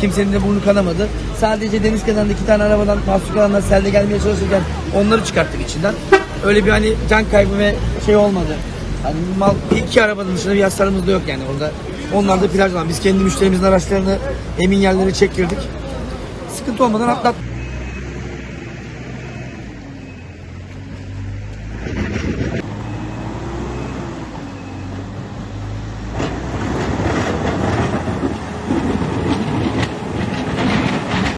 Kimsenin de burnu kanamadı. Sadece deniz kenarında iki tane arabadan mahsur kalanlar selde gelmeye çalışırken onları çıkarttık içinden. Öyle bir hani can kaybı ve şey olmadı. Hani mal, iki arabanın dışında bir hasarımız da yok yani orada. Onlar da plaj var. Biz kendi müşterimizin araçlarını emin yerlere çektirdik. Sıkıntı olmadan atlattık.